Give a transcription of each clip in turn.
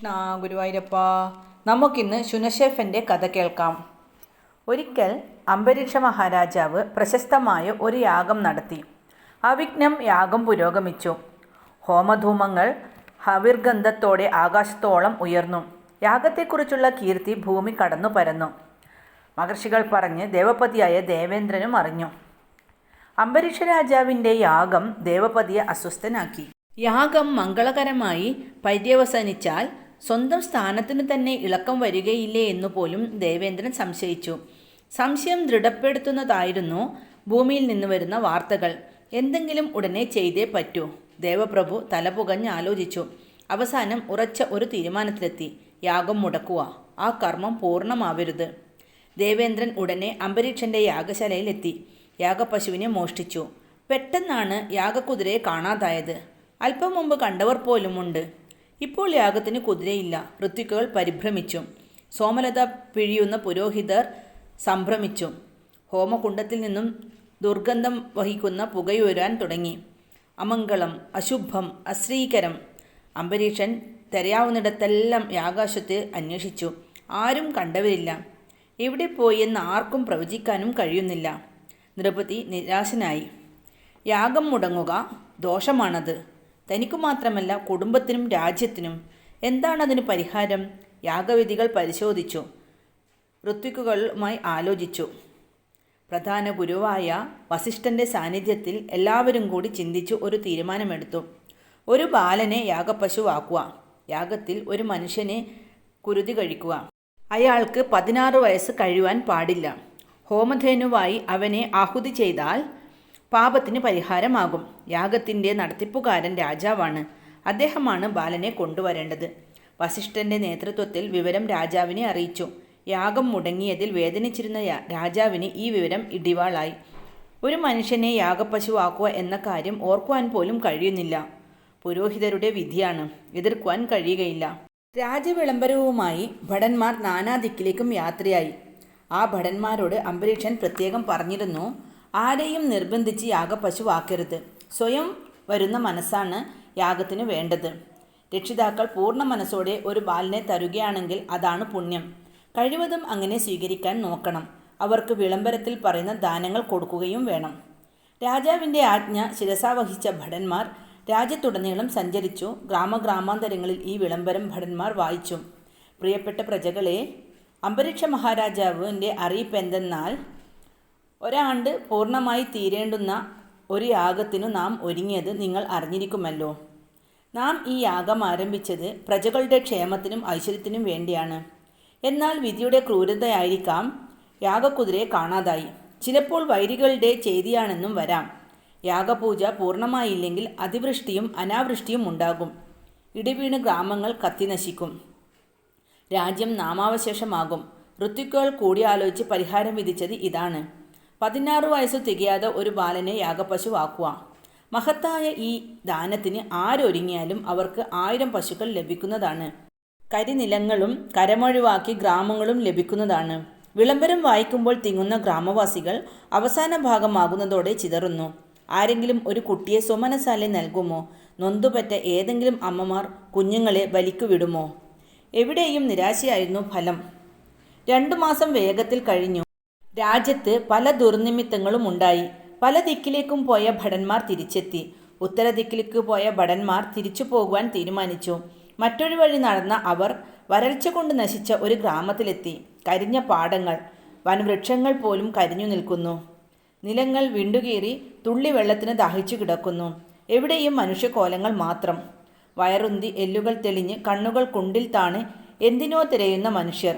കൃഷ്ണ ഗുരുവായൂരപ്പ നമുക്കിന്ന് ശുനശേഫന്റെ കഥ കേൾക്കാം. ഒരിക്കൽ അംബരീക്ഷ മഹാരാജാവ് പ്രശസ്തമായ ഒരു യാഗം നടത്തി. അവിഘ്നം യാഗം പുരോഗമിച്ചു. ഹോമധൂമങ്ങൾ ഹവിർഗന്ധത്തോടെ ആകാശത്തോളം ഉയർന്നു. യാഗത്തെക്കുറിച്ചുള്ള കീർത്തി ഭൂമി കടന്നു പരന്നു. മഹർഷികൾ പറഞ്ഞ് ദേവപതിയായ ദേവേന്ദ്രനും അറിഞ്ഞു. അംബരീക്ഷ രാജാവിന്റെ യാഗം ദേവപതിയെ അസ്വസ്ഥനാക്കി. യാഗം മംഗളകരമായി പര്യവസാനിച്ചാൽ സ്വന്തം സ്ഥാനത്തിന് തന്നെ ഇളക്കം വരികയില്ലേ എന്നു പോലും ദേവേന്ദ്രൻ സംശയിച്ചു. സംശയം ദൃഢപ്പെടുത്തുന്നതായിരുന്നു ഭൂമിയിൽ നിന്ന് വരുന്ന വാർത്തകൾ. എന്തെങ്കിലും ഉടനെ ചെയ്തേ പറ്റൂ. ദേവപ്രഭു തലപുകഞ്ഞ് ആലോചിച്ചു. അവസാനം ഉറച്ച ഒരു തീരുമാനത്തിലെത്തി. യാഗം മുടക്കുക. ആ കർമ്മം പൂർണമാവരുത്. ദേവേന്ദ്രൻ ഉടനെ അംബരീക്ഷന്റെ യാഗശാലയിലെത്തി. യാഗപശുവിനെ മോഷ്ടിച്ചു. പെട്ടെന്നാണ് യാഗക്കുതിരയെ കാണാതായത്. അല്പം മുമ്പ് കണ്ടവർ പോലുമുണ്ട്. ഇപ്പോൾ യാഗത്തിന് കുതിരയില്ല. ഋത്വിക്കുകൾ പരിഭ്രമിച്ചു. സോമലത പിഴിയുന്ന പുരോഹിതർ സംഭ്രമിച്ചു. ഹോമകുണ്ടത്തിൽ നിന്നും ദുർഗന്ധം വഹിക്കുന്ന പുകയുരാൻ തുടങ്ങി. അമംഗളം അശുഭം അശ്രീകരം. അംബരീഷൻ തിരയാവുന്നിടത്തെല്ലാം യാകാശത്ത് അന്വേഷിച്ചു. ആരും കണ്ടവരില്ല. എവിടെ പോയി എന്ന് ആർക്കും പ്രവചിക്കാനും കഴിയുന്നില്ല. നൃപതി നിരാശനായി. യാഗം മുടങ്ങുക ദോഷമാണത്. തനിക്കു മാത്രമല്ല കുടുംബത്തിനും രാജ്യത്തിനും എന്താണതിന് പരിഹാരം? യാഗവിധികൾ പരിശോധിച്ചു. ഋത്വിക്കുകളുമായി ആലോചിച്ചു. പ്രധാന ഗുരുവായ വസിഷ്ഠന്റെ സാന്നിധ്യത്തിൽ എല്ലാവരും കൂടി ചിന്തിച്ചു ഒരു തീരുമാനമെടുത്തു. ഒരു ബാലനെ യാഗപശുവാക്കുക. യാഗത്തിൽ ഒരു മനുഷ്യനെ കുരുതി കഴിക്കുക. അയാൾക്ക് പതിനാറ് വയസ്സ് കഴിയുവാൻ പാടില്ല. ഹോമധേനുവായി അവനെ ആഹുതി ചെയ്താൽ പാപത്തിന് പരിഹാരമാകും. യാഗത്തിന്റെ നടത്തിപ്പുകാരൻ രാജാവാണ്. അദ്ദേഹമാണ് ബാലനെ കൊണ്ടുവരേണ്ടത്. വസിഷ്ഠന്റെ നേതൃത്വത്തിൽ വിവരം രാജാവിനെ അറിയിച്ചു. യാഗം മുടങ്ങിയതിൽ വേദനിച്ചിരുന്ന രാജാവിന് ഈ വിവരം ഇടിവാളായി. ഒരു മനുഷ്യനെ യാഗപ്പശുവാക്കുക എന്ന കാര്യം ഓർക്കുവാൻ പോലും കഴിയുന്നില്ല. പുരോഹിതരുടെ വിധിയാണ്. എതിർക്കുവാൻ കഴിയുകയില്ല. രാജവിളംബരവുമായി ഭടന്മാർ നാനാദിക്കിലേക്കും യാത്രയായി. ആ ഭടന്മാരോട് അംബരീഷൻ പ്രത്യേകം പറഞ്ഞിരുന്നു. ആരെയും നിർബന്ധിച്ച് യാഗപശുവാക്കരുത്. സ്വയം വരുന്ന മനസ്സാണ് യാഗത്തിന് വേണ്ടത്. രക്ഷിതാക്കൾ പൂർണ മനസ്സോടെ ഒരു ബാലിനെ തരുകയാണെങ്കിൽ അതാണ് പുണ്യം. കഴിവതും അങ്ങനെ സ്വീകരിക്കാൻ നോക്കണം. അവർക്ക് വിളംബരത്തിൽ പറയുന്ന ദാനങ്ങൾ കൊടുക്കുകയും വേണം. രാജാവിന്റെ ആജ്ഞ ശിരസാവഹിച്ച ഭടന്മാർ രാജ്യത്തുടനീളം സഞ്ചരിച്ചു. ഗ്രാമഗ്രാമാന്തരങ്ങളിൽ ഈ വിളംബരം ഭടന്മാർ വായിച്ചു. പ്രിയപ്പെട്ട പ്രജകളെ അംബരീക്ഷ മഹാരാജാവിന്റെ അറിയിപ്പ് എന്തെന്നാൽ ഒരാണ്ട് പൂർണമായി തീരേണ്ടുന്ന ഒരു യാഗത്തിനു നാം ഒരുങ്ങിയത് നിങ്ങൾ അറിഞ്ഞിരിക്കുമല്ലോ. നാം ഈ യാഗം ആരംഭിച്ചത് പ്രജകളുടെ ക്ഷേമത്തിനും ഐശ്വര്യത്തിനും വേണ്ടിയാണ്. എന്നാൽ വിധിയുടെ ക്രൂരതയായിരിക്കാം യാഗക്കുതിരയെ കാണാതായി. ചിലപ്പോൾ വൈരികളുടെ ചെയ്തിയാണെന്നും വരാം. യാഗപൂജ പൂർണമായില്ലെങ്കിൽ അതിവൃഷ്ടിയും അനാവൃഷ്ടിയും ഉണ്ടാകും. ഇടിവീണ് ഗ്രാമങ്ങൾ കത്തിനശിക്കും രാജ്യം നാമാവശേഷമാകും. ഋത്വിക്കുകൾ കൂടിയാലോചിച്ച് പരിഹാരം വിധിച്ചത് ഇതാണ്. പതിനാറ് വയസ്സ് തികയാതെ ഒരു ബാലനെ യാഗപശുവാക്കുക മഹത്തായ ഈ ദാനത്തിന് ആരൊരുങ്ങിയാലും അവർക്ക് ആയിരം പശുക്കൾ ലഭിക്കുന്നതാണ്. കരിനിലങ്ങളും കരമൊഴിവാക്കി ഗ്രാമങ്ങളും ലഭിക്കുന്നതാണ്. വിളംബരം വായിക്കുമ്പോൾ തിങ്ങുന്ന ഗ്രാമവാസികൾ അവസാന ഭാഗമാകുന്നതോടെ ചിതറുന്നു. ആരെങ്കിലും ഒരു കുട്ടിയെ സ്വമനസാലെ നൽകുമോ? നൊന്തുപറ്റ ഏതെങ്കിലും അമ്മമാർ കുഞ്ഞുങ്ങളെ ബലിക്കു വിടുമോ എവിടെയും നിരാശയായിരുന്നു ഫലം. രണ്ടു മാസം വേഗത്തിൽ കഴിഞ്ഞു. രാജ്യത്ത് പല ദുർനിമിത്തങ്ങളും ഉണ്ടായി. പല ദിക്കിലേക്കും പോയ ഭടന്മാർ തിരിച്ചെത്തി. ഉത്തര ദിക്കിലേക്ക് പോയ ഭടന്മാർ തിരിച്ചു പോകുവാൻ തീരുമാനിച്ചു. മറ്റൊരു വഴി നടന്ന അവർ വരൾച്ച കൊണ്ട് നശിച്ച ഒരു ഗ്രാമത്തിലെത്തി. കരിഞ്ഞ പാടങ്ങൾ വൻവൃക്ഷങ്ങൾ പോലും കരിഞ്ഞു നിൽക്കുന്നു. നിലങ്ങൾ വിണ്ടുകീറി തുള്ളി വെള്ളത്തിന് ദാഹിച്ചു കിടക്കുന്നു. എവിടെയും മനുഷ്യകോലങ്ങൾ മാത്രം. വയറുന്തി എല്ലുകൾ തെളിഞ്ഞ് കണ്ണുകൾ കുണ്ടിൽ താണ് എന്തിനോ തിരയുന്ന മനുഷ്യർ.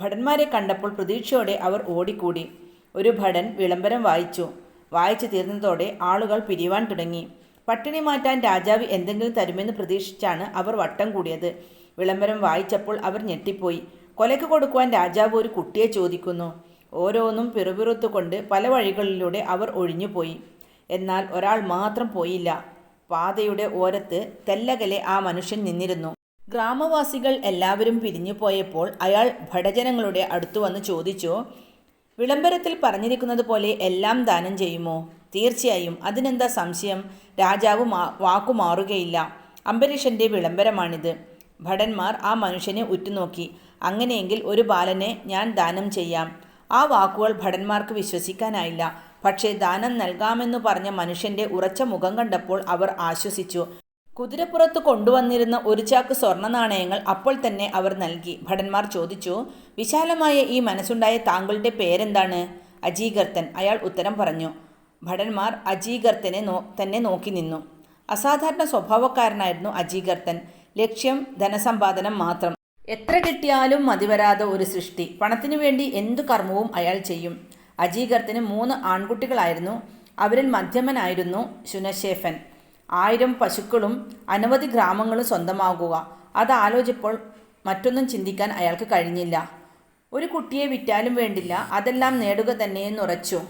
ഭടന്മാരെ കണ്ടപ്പോൾ പ്രതീക്ഷയോടെ അവർ ഓടിക്കൂടി. ഒരു ഭടൻ വിളംബരം വായിച്ചു. വായിച്ചു തീർന്നതോടെ ആളുകൾ പിരിയുവാൻ തുടങ്ങി. പട്ടിണി മാറ്റാൻ രാജാവ് എന്തെങ്കിലും തരുമെന്ന് പ്രതീക്ഷിച്ചാണ് അവർ വട്ടം കൂടിയത്. വിളംബരം വായിച്ചപ്പോൾ അവർ ഞെട്ടിപ്പോയി. കൊലയ്ക്ക് കൊടുക്കുവാൻ രാജാവ് ഒരു കുട്ടിയെ ചോദിക്കുന്നു. ഓരോന്നും പിറുപിറുത്തുകൊണ്ട് പല വഴികളിലൂടെ അവർ ഒഴിഞ്ഞുപോയി. എന്നാൽ ഒരാൾ മാത്രം പോയില്ല. പാതയുടെ ഓരത്ത് തെല്ലകലെ ആ മനുഷ്യൻ നിന്നിരുന്നു. ഗ്രാമവാസികൾ എല്ലാവരും പിരിഞ്ഞു പോയപ്പോൾ അയാൾ ഭടജനങ്ങളുടെ അടുത്തു വന്ന് ചോദിച്ചു വിളംബരത്തിൽ പറഞ്ഞിരിക്കുന്നത് പോലെ എല്ലാം ദാനം ചെയ്യുമോ? തീർച്ചയായും. അതിനെന്താ സംശയം? രാജാവ് മാ വാക്കു മാറുകയില്ല. അംബരീഷന്റെ വിളംബരമാണിത്. ഭടന്മാർ ആ മനുഷ്യനെ ഉറ്റുനോക്കി അങ്ങനെയെങ്കിൽ ഒരു ബാലനെ ഞാൻ ദാനം ചെയ്യാം. ആ വാക്കുകൾ ഭടന്മാർക്ക് വിശ്വസിക്കാനായില്ല. പക്ഷേ ദാനം നൽകാമെന്ന് പറഞ്ഞ മനുഷ്യന്റെ ഉറച്ച മുഖം കണ്ടപ്പോൾ അവർ ആശ്വസിച്ചു. കുതിരപ്പുറത്ത് കൊണ്ടുവന്നിരുന്ന ഒരു ചാക്ക് സ്വർണ നാണയങ്ങൾ അപ്പോൾ തന്നെ അവർ നൽകി. ഭടന്മാർ ചോദിച്ചു വിശാലമായ ഈ മനസ്സുണ്ടായ താങ്കളുടെ പേരെന്താണ്? അജീകർത്തൻ അയാൾ ഉത്തരം പറഞ്ഞു. ഭടന്മാർ അജീകർത്തനെ നോ തന്നെ നോക്കി നിന്നു. അസാധാരണ സ്വഭാവക്കാരനായിരുന്നു അജീകർത്തൻ ലക്ഷ്യം ധനസമ്പാദനം മാത്രം. എത്ര കിട്ടിയാലും മതിവരാതെ ഒരു സൃഷ്ടി. പണത്തിനു വേണ്ടി എന്തു കർമ്മവും അയാൾ ചെയ്യും. അജീകർത്തന് മൂന്ന് ആൺകുട്ടികളായിരുന്നു. അവരിൽ മധ്യമനായിരുന്നു ശുനശേഫൻ. ആയിരം പശുക്കളും അനവധി ഗ്രാമങ്ങളും സ്വന്തമാകുക. അത് ആലോചിച്ചപ്പോൾ മറ്റൊന്നും ചിന്തിക്കാൻ അയാൾക്ക് കഴിഞ്ഞില്ല. ഒരു കുട്ടിയെ വിറ്റാലും വേണ്ടില്ല അതെല്ലാം നേടുക തന്നെയെന്നുറച്ചു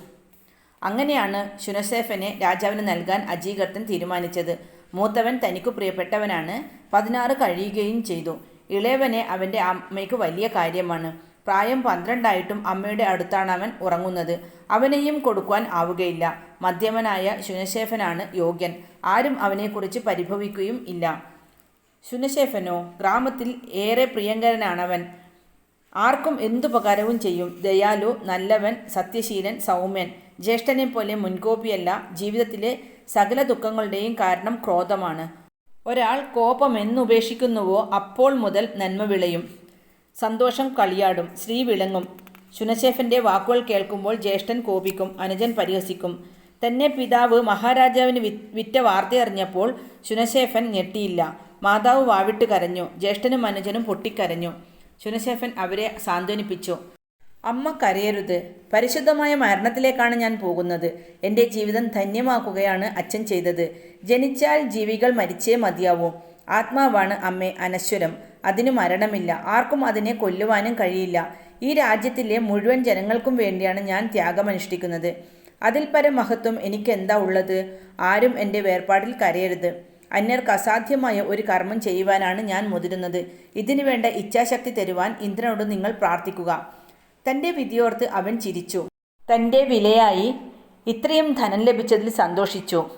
അങ്ങനെയാണ് ശുനസേഫനെ രാജാവിന് നൽകാൻ അജീകർത്തൻ തീരുമാനിച്ചത്. മൂത്തവൻ തനിക്ക് പ്രിയപ്പെട്ടവനാണ്. പതിനാറ് കഴിയുകയും ചെയ്തു. ഇളയവനെ അവന്റെ അമ്മയ്ക്ക് വലിയ കാര്യമാണ്. പ്രായം പന്ത്രണ്ടായിട്ടും അമ്മയുടെ അടുത്താണ് അവൻ ഉറങ്ങുന്നത്. അവനെയും കൊടുക്കുവാൻ ആവുകയില്ല. മധ്യമനായ ശുനശേഫനാണ് യോഗ്യൻ. ആരും അവനെക്കുറിച്ച് പരിഭവിക്കുകയും ഇല്ല. ശുനശേഫനോ ഗ്രാമത്തിൽ ഏറെ പ്രിയങ്കരനാണവൻ. ആർക്കും എന്തുപകാരവും ചെയ്യും. ദയാലു നല്ലവൻ സത്യശീലൻ സൗമ്യൻ. ജ്യേഷ്ഠനെ പോലെ മുൻകോപിയല്ല. ജീവിതത്തിലെ സകല ദുഃഖങ്ങളുടെയും കാരണം ക്രോധമാണ്. ഒരാൾ കോപം എന്നുപേക്ഷിക്കുന്നുവോ അപ്പോൾ മുതൽ നന്മ വിളയും. സന്തോഷം കളിയാടും. ശ്രീ വിളങ്ങും. ശുനശേഫന്റെ വാക്കുകൾ കേൾക്കുമ്പോൾ ജ്യേഷ്ഠൻ കോപിക്കും. അനുജൻ പരിഹസിക്കും. തന്നെ പിതാവ് മഹാരാജാവിന് വിറ്റ വാർത്തയറിഞ്ഞപ്പോൾ ശുനശേഫൻ ഞെട്ടിയില്ല. മാതാവ് വാവിട്ട് കരഞ്ഞു. ജ്യേഷ്ഠനും അനുജനും പൊട്ടിക്കരഞ്ഞു. ശുനശേഫൻ അവരെ സാന്ത്വനിപ്പിച്ചു. അമ്മ കരയരുത്. പരിശുദ്ധമായ മരണത്തിലേക്കാണ് ഞാൻ പോകുന്നത്. എന്റെ ജീവിതം ധന്യമാക്കുകയാണ് അച്ഛൻ ചെയ്തത്. ജനിച്ചാൽ ജീവികൾ മരിച്ചേ മതിയാവൂ. ആത്മാവാണ് അമ്മേ അനശ്വരം. അതിന് മരണമില്ല. ആർക്കും അതിനെ കൊല്ലുവാനും കഴിയില്ല. ഈ രാജ്യത്തിലെ മുഴുവൻ ജനങ്ങൾക്കും വേണ്ടിയാണ് ഞാൻ ത്യാഗമനുഷ്ഠിക്കുന്നത്. അതിൽ പര മഹത്വം എനിക്ക് എന്താ ഉള്ളത്? ആരും എന്റെ വേർപാടിൽ കരയരുത്. അന്യർക്ക് അസാധ്യമായ ഒരു കർമ്മം ചെയ്യുവാനാണ് ഞാൻ മുതിരുന്നത്. ഇതിനു വേണ്ട ഇച്ഛാശക്തി തരുവാൻ ഇന്ദ്രനോട് നിങ്ങൾ പ്രാർത്ഥിക്കുക. തന്റെ വിധിയോർത്ത് അവൻ ചിരിച്ചു. തന്റെ വിലയായി ഇത്രയും ധനം ലഭിച്ചതിൽ സന്തോഷിച്ചു.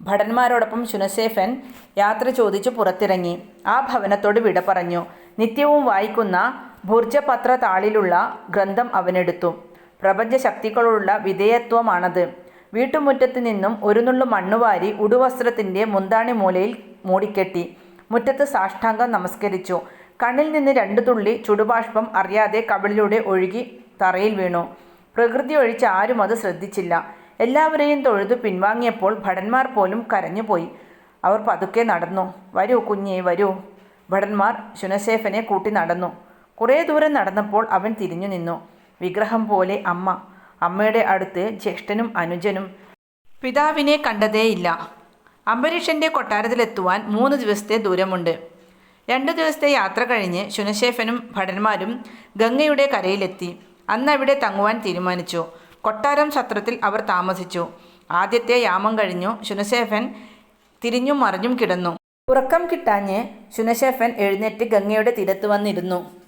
ഭടന്മാരോടൊപ്പം ശുനസേഫൻ യാത്ര ചോദിച്ചു പുറത്തിറങ്ങി. ആ ഭവനത്തോട് വിട പറഞ്ഞു. നിത്യവും വായിക്കുന്ന ഭൂർജപത്ര താളിലുള്ള ഗ്രന്ഥം അവനെടുത്തു. പ്രപഞ്ച ശക്തികളുള്ള വിധേയത്വമാണത്. വീട്ടുമുറ്റത്ത് നിന്നും ഒരു നുള്ളു മണ്ണുവാരി ഉടുവസ്ത്രത്തിന്റെ മുന്താണി മൂലയിൽ മൂടിക്കെട്ടി. മുറ്റത്ത് സാഷ്ടാംഗം നമസ്കരിച്ചു. കണ്ണിൽ നിന്ന് രണ്ടു തുള്ളി ചുടുബാഷ്പം അറിയാതെ കവിളിലൂടെ ഒഴുകി തറയിൽ വീണു. പ്രകൃതി ഒഴിച്ച് ആരും അത് ശ്രദ്ധിച്ചില്ല. എല്ലാവരെയും തൊഴുതു പിൻവാങ്ങിയപ്പോൾ ഭടന്മാർ പോലും കരഞ്ഞുപോയി. അവർ പതുക്കെ നടന്നു. വരൂ കുഞ്ഞേ വരൂ. ഭടന്മാർ ശുനശേഫനെ കൂട്ടി നടന്നു. കുറേ ദൂരം നടന്നപ്പോൾ അവൻ തിരിഞ്ഞു നിന്നു. വിഗ്രഹം പോലെ അമ്മ. അമ്മയുടെ അടുത്ത് ജ്യേഷ്ഠനും അനുജനും പിതാവിനെ കണ്ടതേയില്ല. അംബരീഷന്റെ കൊട്ടാരത്തിലെത്തുവാൻ മൂന്ന് ദിവസത്തെ ദൂരമുണ്ട്. രണ്ടു ദിവസത്തെ യാത്ര കഴിഞ്ഞ് ശുനശേഫനും ഭടന്മാരും ഗംഗയുടെ കരയിലെത്തി. അന്നവിടെ തങ്ങുവാൻ തീരുമാനിച്ചു. കൊട്ടാരം സത്രത്തിൽ അവർ താമസിച്ചു. ആദ്യത്തെ യാമം കഴിഞ്ഞു ശുനശേഫൻ തിരിഞ്ഞും മറിഞ്ഞും കിടന്നു. ഉറക്കം കിട്ടാഞ്ഞ് ശുനശേഫൻ എഴുന്നേറ്റ് ഗംഗയുടെ തീരത്ത് വന്നിരുന്നു.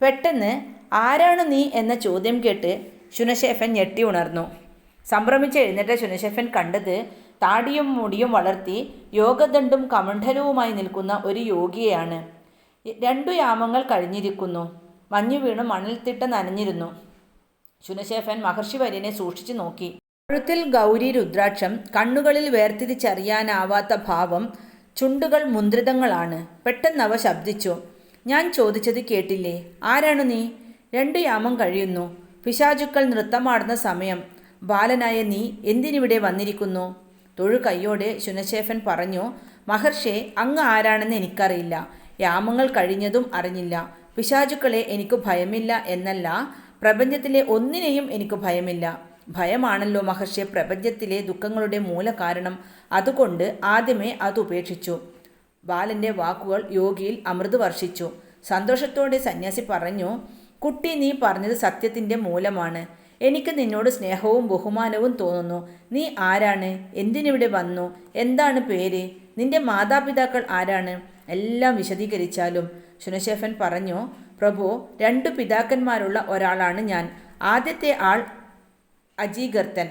പെട്ടെന്ന് ആരാണ് നീ എന്ന ചോദ്യം കേട്ട് ശുനശേഫൻ ഞെട്ടി ഉണർന്നു. സംഭ്രമിച്ച് എഴുന്നേറ്റ ശുനശേഫൻ കണ്ടത് താടിയും മുടിയും വളർത്തി യോഗദണ്ഡും കമണ്ഡലവുമായി നിൽക്കുന്ന ഒരു യോഗിയെയാണ്. രണ്ടു യാമങ്ങൾ കഴിഞ്ഞിരിക്കുന്നു. മഞ്ഞു വീണ് മണൽത്തിട്ട നനഞ്ഞിരുന്നു. ശുനശേഫൻ മഹർഷി വര്യനെ സൂക്ഷിച്ചു നോക്കി. കഴുത്തിൽ ഗൗരി രുദ്രാക്ഷം കണ്ണുകളിൽ വേർതിരിച്ചറിയാനാവാത്ത ഭാവം ചുണ്ടുകൾ മുദ്രിതങ്ങളാണ് പെട്ടെന്ന് അവ ശബ്ദിച്ചു. ഞാൻ ചോദിച്ചത് കേട്ടില്ലേ? ആരാണ് നീ? രണ്ട് യാമം കഴിയുന്നു. പിശാചുക്കൾ നൃത്തമാടുന്ന സമയം. ബാലനായ നീ എന്തിനിവിടെ വന്നിരിക്കുന്നു? തൊഴു കൈയോടെ ശുനശേഫൻ പറഞ്ഞു മഹർഷേ അങ്ങ് ആരാണെന്ന് എനിക്കറിയില്ല. യാമങ്ങൾ കഴിഞ്ഞതും അറിഞ്ഞില്ല. പിശാചുക്കളെ എനിക്ക് ഭയമില്ല എന്നല്ല. പ്രപഞ്ചത്തിലെ ഒന്നിനെയും എനിക്ക് ഭയമില്ല. ഭയമാണല്ലോ മഹർഷി പ്രപഞ്ചത്തിലെ ദുഃഖങ്ങളുടെ മൂലകാരണം. അതുകൊണ്ട് ആദ്യമേ അത് ഉപേക്ഷിച്ചു. ബാലന്റെ വാക്കുകൾ യോഗിയിൽ അമൃത് വർഷിച്ചു. സന്തോഷത്തോടെ സന്യാസി പറഞ്ഞു കുട്ടി നീ പറഞ്ഞത് സത്യത്തിന്റെ മൂലമാണ്. എനിക്ക് നിന്നോട് സ്നേഹവും ബഹുമാനവും തോന്നുന്നു. നീ ആരാണ്? എന്തിനിവിടെ വന്നു? എന്താണ് പേര്? നിന്റെ മാതാപിതാക്കൾ ആരാണ്? എല്ലാം വിശദീകരിച്ചാലും. ശുനശേഫൻ പറഞ്ഞു പ്രഭു രണ്ടു പിതാക്കന്മാരുള്ള ഒരാളാണ് ഞാൻ. ആദ്യത്തെ ആൾ അജീകർത്തൻ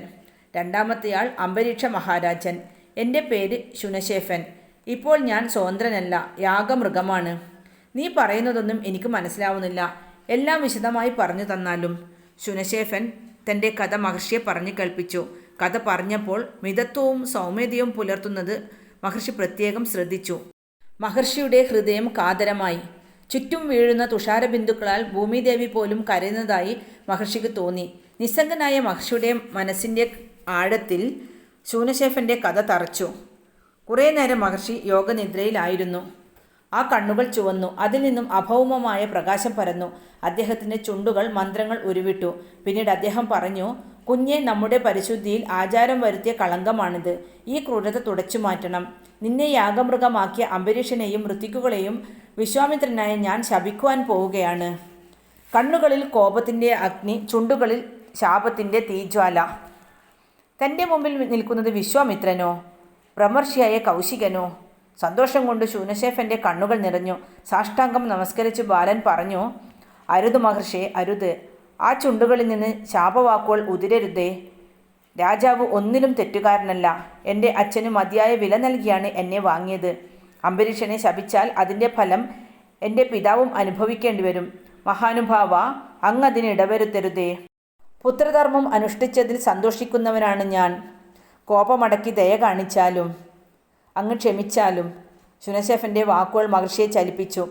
രണ്ടാമത്തെ ആൾ അംബരീക്ഷ മഹാരാജൻ. എന്റെ പേര് ശുനശേഫൻ ഇപ്പോൾ ഞാൻ സ്വതന്ത്രനല്ല യാഗമൃഗമാണ്. നീ പറയുന്നതൊന്നും എനിക്ക് മനസ്സിലാവുന്നില്ല. എല്ലാം വിശദമായി പറഞ്ഞു തന്നാലും. ശുനശേഫൻ തന്റെ കഥ മഹർഷിയെ പറഞ്ഞു കേൾപ്പിച്ചു. കഥ പറഞ്ഞപ്പോൾ മിതത്വവും സൗമ്യതയും പുലർത്തുന്നത് മഹർഷി പ്രത്യേകം ശ്രദ്ധിച്ചു. മഹർഷിയുടെ ഹൃദയം കാതരമായി. ചുറ്റും വീഴുന്ന തുഷാരബിന്ദുക്കളാൽ ഭൂമിദേവി പോലും കരയുന്നതായി മഹർഷിക്ക് തോന്നി. നിസ്സംഗനായ മഹർഷിയുടെ മനസ്സിന്റെ ആഴത്തിൽ ശൂനശേഫന്റെ കഥ തറച്ചു. കുറേ നേരം മഹർഷി യോഗനിദ്രയിലായിരുന്നു. ആ കണ്ണുകൾ ചുവന്നു. അതിൽ നിന്നും അഭൗമമായ പ്രകാശം പരന്നു. അദ്ദേഹത്തിന്റെ ചുണ്ടുകൾ മന്ത്രങ്ങൾ ഉരുവിട്ടു. പിന്നീട് അദ്ദേഹം പറഞ്ഞു കുഞ്ഞെ നമ്മുടെ പരിശുദ്ധിയിൽ ആചാരം വരുത്തിയ കളങ്കമാണിത്. ഈ ക്രൂരത തുടച്ചു മാറ്റണം. നിന്നെ യാഗമൃഗമാക്കിയ അംബരീഷനെയും ഋത്തിക്കുകളെയും വിശ്വാമിത്രനായ ഞാൻ ശപിക്കുവാൻ പോവുകയാണ്. കണ്ണുകളിൽ കോപത്തിന്റെ അഗ്നി ചുണ്ടുകളിൽ ശാപത്തിന്റെ തീജ്വാല. തന്റെ മുമ്പിൽ നിൽക്കുന്നത് വിശ്വാമിത്രനോ? പ്രമർഷിയായ കൗശികനോ സന്തോഷം കൊണ്ട് ശൂനശേഫന്റെ കണ്ണുകൾ നിറഞ്ഞു സാഷ്ടാംഗം നമസ്കരിച്ച് ബാലൻ പറഞ്ഞു അരുത് മഹർഷേ അരുത്. ആ ചുണ്ടുകളിൽ നിന്ന് ശാപവാക്കുകൾ ഉതിരരുതേ. രാജാവ് ഒന്നിലും തെറ്റുകാരനല്ല. എന്റെ അച്ഛന് മതിയായ വില നൽകിയാണ് എന്നെ വാങ്ങിയത്. അംബരീഷനെ ശപിച്ചാൽ അതിന്റെ ഫലം എന്റെ പിതാവും അനുഭവിക്കേണ്ടി വരും. മഹാനുഭാവ അങ്ങ് അതിന് ഇടവരുത്തരുതേ. പുത്രധർമ്മം അനുഷ്ഠിച്ചതിൽ സന്തോഷിക്കുന്നവനാണ് ഞാൻ. കോപമടക്കി ദയ കാണിച്ചാലും അങ്ങ് ക്ഷമിച്ചാലും ശുനശേഫന്റെ വാക്കുകൾ മഹർഷിയെ ചലിപ്പിച്ചു.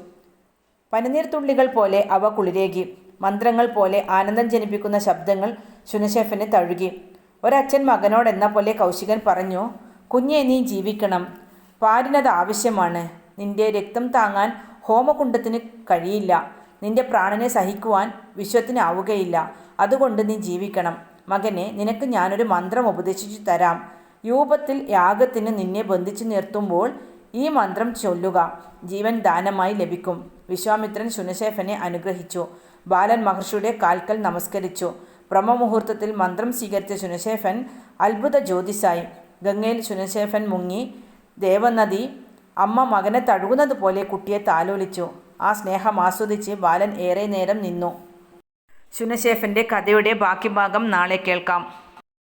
പനിനീർത്തുള്ളികൾ പോലെ അവ കുളിരേകി മന്ത്രങ്ങൾ പോലെ ആനന്ദം ജനിപ്പിക്കുന്ന ശബ്ദങ്ങൾ ശുനശേഫനെ തഴുകി. ഒരച്ഛൻ മകനോടെന്ന പോലെ കൗശികൻ പറഞ്ഞു കുഞ്ഞെ നീ ജീവിക്കണം. പാരിനത് ആവശ്യമാണ്. നിന്റെ രക്തം താങ്ങാൻ ഹോമകുണ്ടത്തിന് കഴിയില്ല. നിന്റെ പ്രാണനെ സഹിക്കുവാൻ വിശ്വത്തിനാവുകയില്ല. അതുകൊണ്ട് നീ ജീവിക്കണം. മകനെ നിനക്ക് ഞാനൊരു മന്ത്രം ഉപദേശിച്ചു തരാം. രൂപത്തിൽ യാഗത്തിന് നിന്നെ ബന്ധിച്ചു നിർത്തുമ്പോൾ ഈ മന്ത്രം ചൊല്ലുക. ജീവൻ ദാനമായി ലഭിക്കും. വിശ്വാമിത്രൻ ശുനശേഫനെ അനുഗ്രഹിച്ചു. ബാലൻ മഹർഷിയുടെ കാൽക്കൽ നമസ്കരിച്ചു. ബ്രഹ്മമുഹൂർത്തത്തിൽ മന്ത്രം സ്വീകരിച്ച ശുനശേഫൻ അത്ഭുത ജ്യോതിസായി. ഗംഗയിൽ ശുനശേഫൻ മുങ്ങി ദേവനദി അമ്മ മകനെ തഴുകുന്നത് പോലെ കുട്ടിയെ താലോലിച്ചു. ആ സ്നേഹം ആസ്വദിച്ച് ബാലൻ ഏറെ നേരം നിന്നു. ശുനശേഫന്റെ കഥയുടെ ബാക്കി ഭാഗം നാളെ കേൾക്കാം